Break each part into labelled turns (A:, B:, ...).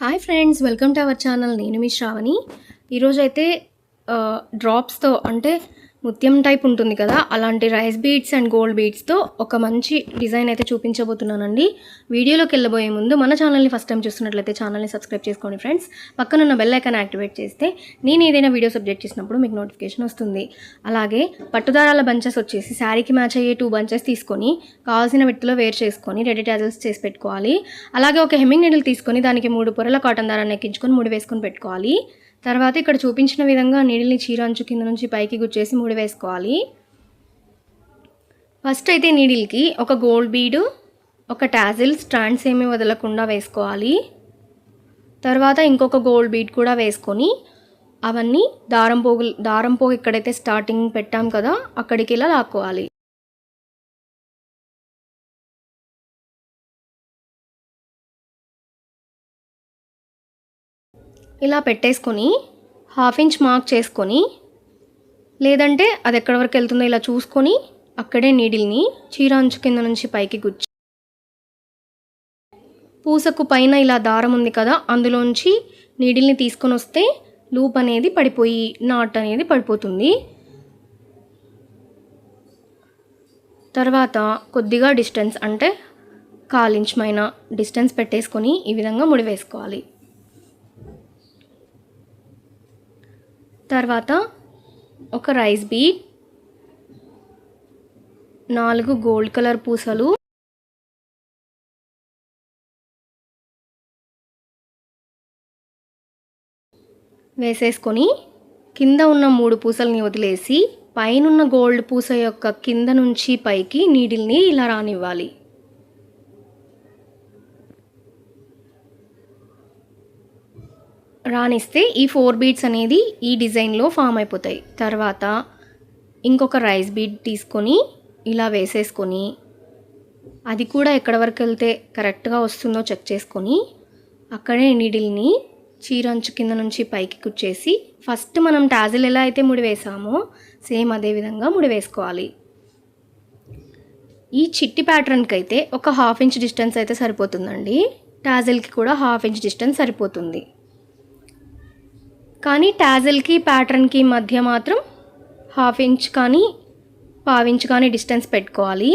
A: Hi friends welcome to our channel నేను మీ శ్రావణి. ఈరోజైతే డ్రాప్స్తో అంటే ముత్యం టైప్ ఉంటుంది కదా అలాంటి రైస్ బీడ్స్ అండ్ గోల్డ్ బీడ్స్తో ఒక మంచి డిజైన్ అయితే చూపించబోతున్నానండి. వీడియోలోకి వెళ్ళబోయే ముందు మన ఛానల్ని ఫస్ట్ టైం చూస్తున్నట్లయితే ఛానల్ని సబ్స్క్రైబ్ చేసుకోండి ఫ్రెండ్స్ పక్కన ఉన్న బెల్ ఐకాన్ యాక్టివేట్ చేస్తే నేను ఏదైనా వీడియోస్ అప్డేట్ చేసినప్పుడు మీకు నోటిఫికేషన్ వస్తుంది. అలాగే పట్టుదారాల బంచెస్ వచ్చేసి శారీకి మ్యాచ్ అయ్యే టూ బంచెస్ తీసుకొని కావాల్సిన విత్తులో వేర్ చేసుకొని రెడీ టాజల్స్ చేసి పెట్టుకోవాలి. అలాగే ఒక హెమ్మింగ్ నీడిల్ తీసుకొని దానికి మూడు పొరల కాటన్ దారాన్ని ఎక్కించుకొని మూడు వేసుకొని పెట్టుకోవాలి. తర్వాత ఇక్కడ చూపించిన విధంగా నీడిల్ని చీర అంచు కింద నుంచి పైకి గుచ్చేసి ముడి వేసుకోవాలి. ఫస్ట్ అయితే నీడిల్కి ఒక గోల్డ్ బీడు ఒక టాజిల్ స్టాండ్స్ ఏమీ వదలకుండా వేసుకోవాలి. తర్వాత ఇంకొక గోల్డ్ బీడ్ కూడా వేసుకొని అవన్నీ దారం పోగులు దారం పోగు ఎక్కడైతే స్టార్టింగ్ పెట్టాం కదా అక్కడికి ఇలా లాక్కోవాలి. ఇలా పెట్టేసుకొని హాఫ్ ఇంచ్ మార్క్ చేసుకొని లేదంటే అది ఎక్కడి వరకు వెళ్తుందో ఇలా చూసుకొని అక్కడే నీడిల్ని చీర అంచు కింద నుంచి పైకి గుచ్చి పూసకు పైన ఇలా దారం ఉంది కదా అందులోంచి నీడిల్ని తీసుకొని వస్తే లూప్ అనేది పడిపోయి నాట్ అనేది పడిపోతుంది. తర్వాత కొద్దిగా డిస్టెన్స్ అంటే కాలించమైన డిస్టెన్స్ పెట్టేసుకొని ఈ విధంగా ముడి తర్వాత ఒక రైస్ బీట్ నాలుగు గోల్డ్ కలర్ పూసలు వేసేసుకొని కింద ఉన్న మూడు పూసల్ని వదిలేసి పైనున్న గోల్డ్ పూస యొక్క కింద నుంచి పైకి నీడిల్ని ఇలా రానివ్వాలి. రానిస్తే ఈ ఫోర్ బీడ్స్ అనేది ఈ డిజైన్లో ఫామ్ అయిపోతాయి. తర్వాత ఇంకొక రైస్ బీడ్ తీసుకొని ఇలా వేసేసుకొని అది కూడా ఎక్కడ వరకు వెళ్తే కరెక్ట్గా వస్తుందో చెక్ చేసుకొని అక్కడే నీడిల్ని చీరంచు కింద నుంచి పైకి కుచ్చేసి ఫస్ట్ మనం టాజిల్ ఎలా అయితే ముడి వేసామో సేమ్ అదే విధంగా ముడి వేసుకోవాలి. ఈ చిట్టి ప్యాటర్న్కి అయితే ఒక హాఫ్ ఇంచ్ డిస్టెన్స్ అయితే సరిపోతుందండి. టాజిల్కి కూడా హాఫ్ ఇంచ్ డిస్టెన్స్ సరిపోతుంది. కానీ టాజిల్కి ప్యాటర్న్కి మధ్య మాత్రం హాఫ్ ఇంచ్ కానీ పావించ్ కానీ డిస్టెన్స్ పెట్టుకోవాలి.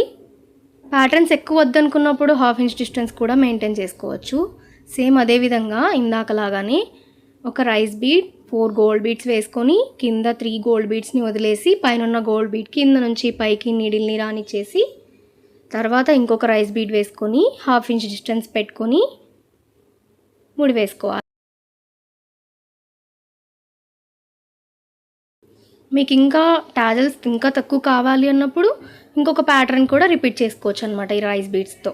A: ప్యాటర్న్స్ ఎక్కువ వద్దనుకున్నప్పుడు హాఫ్ ఇంచ్ డిస్టెన్స్ కూడా మెయింటైన్ చేసుకోవచ్చు. సేమ్ అదే విధంగా ఇందాకలాగానే ఒక rice bead four gold beads వేసుకొని కింద త్రీ గోల్డ్ బీడ్స్ని వదిలేసి పైన గోల్డ్ బీడ్ కింద నుంచి పైకి నీడిల్ని రానిచ్చేసి తర్వాత ఇంకొక రైస్ బీడ్ వేసుకొని హాఫ్ ఇంచ్ డిస్టెన్స్ పెట్టుకొని ముడి వేసుకోవాలి. మీకు ఇంకా టాజల్స్ ఇంకా తక్కువ కావాలి అన్నప్పుడు ఇంకొక ప్యాటర్న్ కూడా రిపీట్ చేసుకోవచ్చు అనమాట ఈ రైస్ బీట్స్తో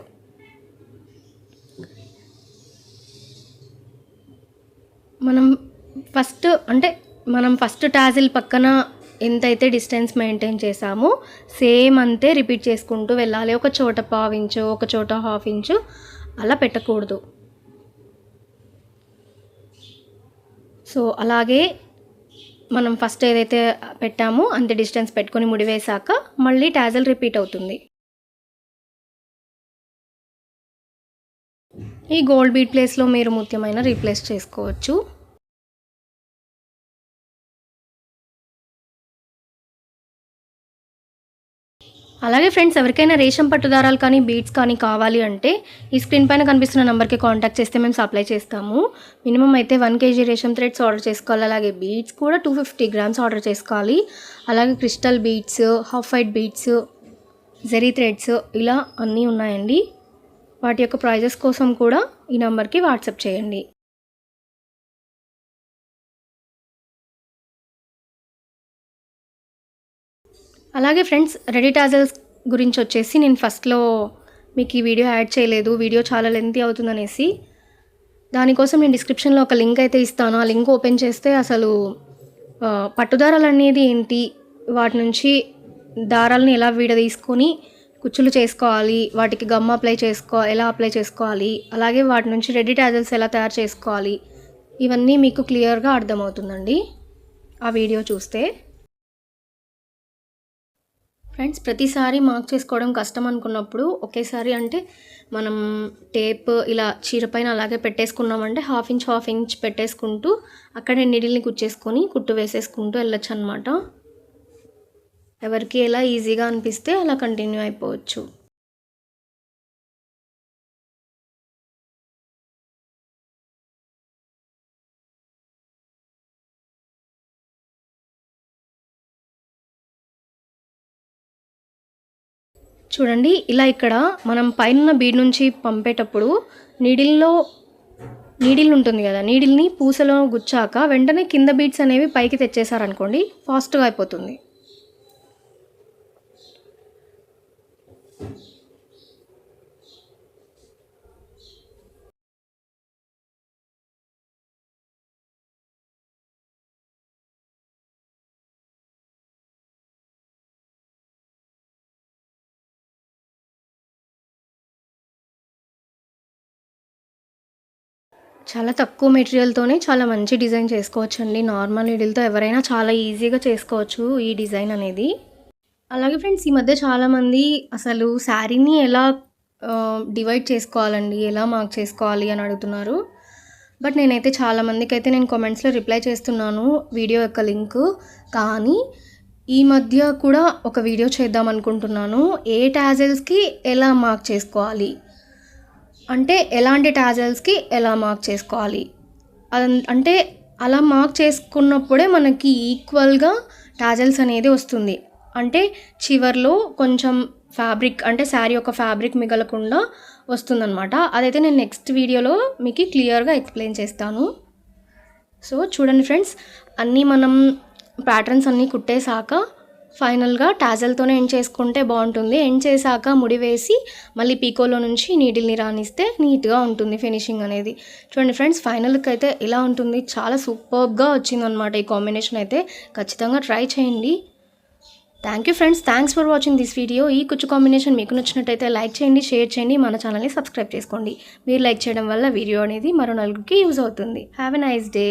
A: మనం ఫస్ట్ అంటే మనం ఫస్ట్ టాజిల్ పక్కన ఎంతైతే డిస్టెన్స్ మెయింటైన్ చేసామో సేమ్ అంతే రిపీట్ చేసుకుంటూ వెళ్ళాలి. ఒక చోట పావు ఇంచు ఒక చోట హాఫ్ ఇంచు అలా పెట్టకూడదు. సో అలాగే మనం ఫస్ట్ ఏదైతే పెట్టామో అంత డిస్టెన్స్ పెట్టుకొని ముడివేశాక మళ్ళీ టాజల్ రిపీట్ అవుతుంది. ఈ గోల్డ్ బీట్ ప్లేస్లో మీరు ముఖ్యమైన రీప్లేస్ చేసుకోవచ్చు. అలాగే ఫ్రెండ్స్ ఎవరికైనా రేషన్ పట్టుదారాలు కానీ బీడ్స్ కానీ కావాలి అంటే ఈ స్క్రీన్ పైన కనిపిస్తున్న నెంబర్కి కాంటాక్ట్ చేస్తే మేము సప్లై చేస్తాము. మినిమం అయితే వన్ కేజీ రేషన్ థ్రెడ్స్ ఆర్డర్ చేసుకోవాలి. అలాగే బీడ్స్ కూడా టూ ఫిఫ్టీ గ్రామ్స్ ఆర్డర్ చేసుకోవాలి. అలాగే crystal beads half white beads zari threads ఇలా అన్నీ ఉన్నాయండి. వాటి యొక్క ప్రైజెస్ కోసం కూడా ఈ నెంబర్కి వాట్సాప్ చేయండి. అలాగే ఫ్రెండ్స్ రెడీ టాజల్స్ గురించి వచ్చేసి నేను ఫస్ట్లో మీకు ఈ వీడియో యాడ్ చేయలేదు వీడియో చాలా లెంతీ అవుతుందనేసి. దానికోసం నేను డిస్క్రిప్షన్లో ఒక లింక్ అయితే ఇస్తాను. ఆ లింక్ ఓపెన్ చేస్తే అసలు పట్టుదారాలు అనేది ఏంటి? వాటి నుంచి దారాలను ఎలా వీడ తీసుకొని కుచ్చులు చేసుకోవాలి వాటికి గమ్ అప్లై చేసుకో ఎలా అప్లై చేసుకోవాలి అలాగే వాటి నుంచి రెడీ టాజల్స్ ఎలా తయారు చేసుకోవాలి ఇవన్నీ మీకు క్లియర్గా అర్థమవుతుందండి. ఆ వీడియో చూస్తే. ఫ్రెండ్స్ ప్రతిసారి మార్క్ చేసుకోవడం కష్టం అనుకున్నప్పుడు ఒకేసారి అంటే మనం టేప్ ఇలా చీరపైన అలాగే పెట్టేసుకున్నామంటే హాఫ్ ఇంచ్ హాఫ్ ఇంచ్ పెట్టేసుకుంటూ అక్కడే నీడిల్ని కుచ్చేసుకొని కుట్టు వేసేసుకుంటూ వెళ్ళొచ్చు అనమాట ఎవరికి ఎలా ఈజీగా అనిపిస్తే అలా కంటిన్యూ అయిపోవచ్చు. చూడండి ఇలా ఇక్కడ మనం పైన బీడ్ నుంచి పంపేటప్పుడు నీడిల్లో నీడిల్ ఉంటుంది కదా నీడిల్ని పూసలో గుచ్చాక వెంటనే కింద బీడ్స్ అనేవి పైకి తెచ్చేసారనుకోండి ఫాస్ట్గా అయిపోతుంది. చాలా తక్కువ మెటీరియల్తోనే చాలా మంచి డిజైన్ చేసుకోవచ్చండి. నార్మల్ నీడిల్తో ఎవరైనా చాలా ఈజీగా చేసుకోవచ్చు ఈ డిజైన్ అనేది. అలాగే ఫ్రెండ్స్ ఈ మధ్య చాలామంది అసలు శారీని ఎలా డివైడ్ చేసుకోవాలండి ఎలా మార్క్ చేసుకోవాలి అని అడుగుతున్నారు. బట్ నేనైతే చాలామందికి అయితే నేను కామెంట్స్లో రిప్లై చేస్తున్నాను వీడియో యొక్క లింక్. కానీ ఈ మధ్య కూడా ఒక వీడియో చేద్దాం అనుకుంటున్నాను. ఏ టాజెల్స్కి ఎలా మార్క్ చేసుకోవాలి? అంటే ఎలాంటి టాజల్స్కి ఎలా మార్క్ చేసుకోవాలి? అంటే అలా మార్క్ చేసుకున్నప్పుడే మనకి ఈక్వల్గా టాజల్స్ అనేది వస్తుంది. అంటే చివర్లో కొంచెం ఫ్యాబ్రిక్ అంటే శారీ యొక్క ఫ్యాబ్రిక్ మిగలకుండా వస్తుందన్నమాట. అదైతే నేను నెక్స్ట్ వీడియోలో మీకు క్లియర్గా ఎక్స్ప్లెయిన్ చేస్తాను. సో చూడండి ఫ్రెండ్స్ అన్నీ మనం ప్యాటర్న్స్ అన్నీ కుట్టేశాక ఫైనల్గా టాజల్తోనే ఎండ్ చేసుకుంటే బాగుంటుంది. ఎండ్ చేశాక ముడి వేసి మళ్ళీ పీకోలో నుంచి నీటిల్ని రానిస్తే నీట్గా ఉంటుంది ఫినిషింగ్ అనేది. చూడండి ఫ్రెండ్స్ ఫైనల్కి అయితే ఇలా ఉంటుంది. చాలా సూపర్గా వచ్చిందనమాట ఈ కాంబినేషన్ అయితే. ఖచ్చితంగా ట్రై చేయండి. Thank you friends. Thanks for watching this video. ఈ కుచ్చు కాంబినేషన్ మీకు నచ్చినట్టయితే లైక్ చేయండి షేర్ చేయండి. మన ఛానల్ని సబ్స్క్రైబ్ చేసుకోండి. మీరు లైక్ చేయడం వల్ల వీడియో అనేది మరో నలుగురికి యూజ్ అవుతుంది. Have a nice day